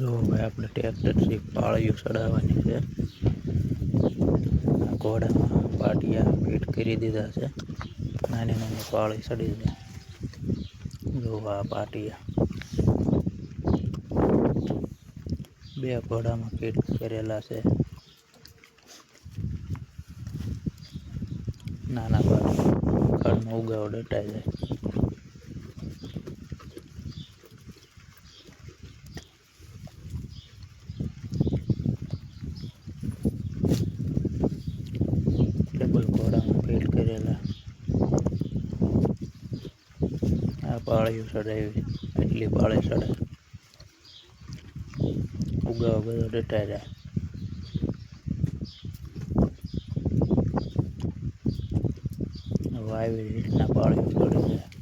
જો હવે આપણે ટ્રેક્ટરથી પાળીઓ ચડાવવાની છે. ઘોડામાં પાટિયા ફીટ કરી દીધા છે. નાની નાની પાળી ચડી છે. જો આ પાટિયા બે ઘોડામાં ફીટ કરેલા છે. નાના પાટિયા ઘરમાં ઉગાવ ડટાઈ જાય ડબલ ઘોડામાં ફીટ કરેલા આ પાળીઓ ચડાવી એટલી પાળી ચડાય ઉગાવ બધો ડટાઈ હવે આવી રીતના પાળીઓ